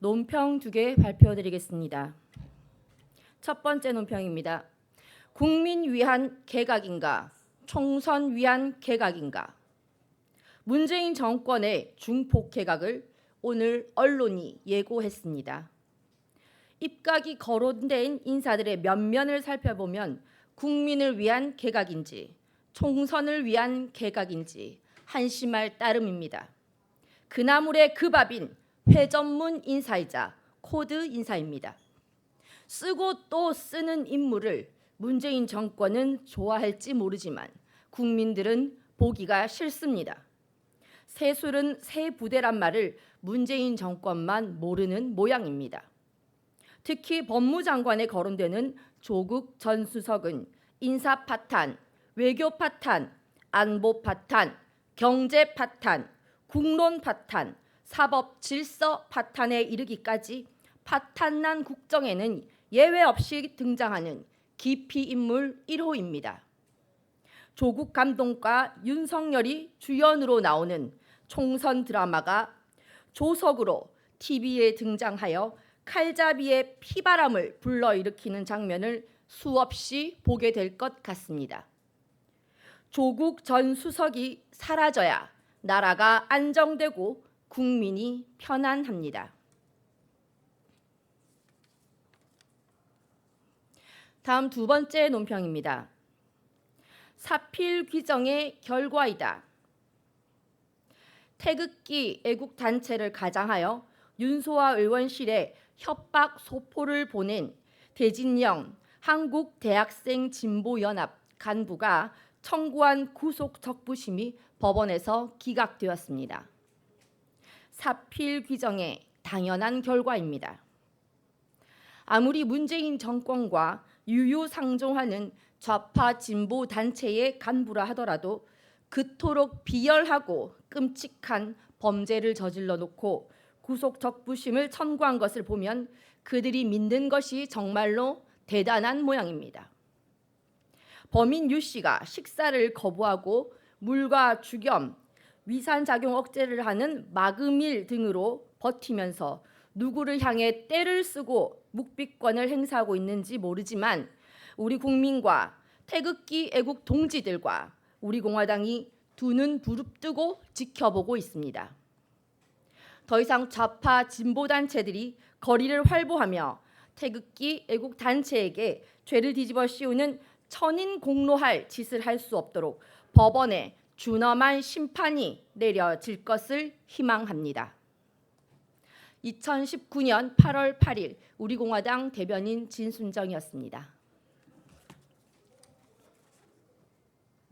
논평 두 개 발표드리겠습니다. 첫 번째 논평입니다. 국민 위한 개각인가? 총선 위한 개각인가? 문재인 정권의 중폭 개각을 오늘 언론이 예고했습니다. 입각이 거론된 인사들의 면면을 살펴보면 국민을 위한 개각인지 총선을 위한 개각인지 한심할 따름입니다. 그나물의 그 밥인 회전문 인사이자 코드 인사입니다. 쓰고 또 쓰는 인물을 문재인 정권은 좋아할지 모르지만 국민들은 보기가 싫습니다. 새술은 새 부대란 말을 문재인 정권만 모르는 모양입니다. 특히 법무장관에 거론되는 조국 전 수석은 인사 파탄, 외교 파탄, 안보 파탄, 경제 파탄, 국론 파탄, 사법 질서 파탄에 이르기까지 파탄난 국정에는 예외 없이 등장하는 기피 인물 1호입니다. 조국 감독과 윤석열이 주연으로 나오는 총선 드라마가 조석으로 TV에 등장하여 칼잡이의 피바람을 불러일으키는 장면을 수없이 보게 될 것 같습니다. 조국 전 수석이 사라져야 나라가 안정되고 국민이 편안합니다. 다음 두 번째 논평입니다. 사필 규정의 결과이다. 태극기 애국 단체를 가장하여 윤소아 의원실에 협박 소포를 보낸 대진영 한국대학생 진보연합 간부가 청구한 구속 적부심이 법원에서 기각되었습니다. 사필 규정의 당연한 결과입니다. 아무리 문재인 정권과 유유상종하는 좌파 진보 단체의 간부라 하더라도 그토록 비열하고 끔찍한 범죄를 저질러 놓고 구속 적부심을 청구한 것을 보면 그들이 믿는 것이 정말로 대단한 모양입니다. 범인 유 씨가 식사를 거부하고 물과 주겸, 위산 작용 억제를 하는 마금일 등으로 버티면서 누구를 향해 때를 쓰고 묵비권을 행사하고 있는지 모르지만 우리 국민과 태극기 애국 동지들과 우리 공화당이 두 눈 부릅뜨고 지켜보고 있습니다. 더 이상 좌파 진보 단체들이 거리를 활보하며 태극기 애국 단체에게 죄를 뒤집어 씌우는 천인 공로할 짓을 할 수 없도록 법원에 준엄한 심판이 내려질 것을 희망합니다. 2019년 8월 8일 우리 공화당 대변인 진순정이었습니다.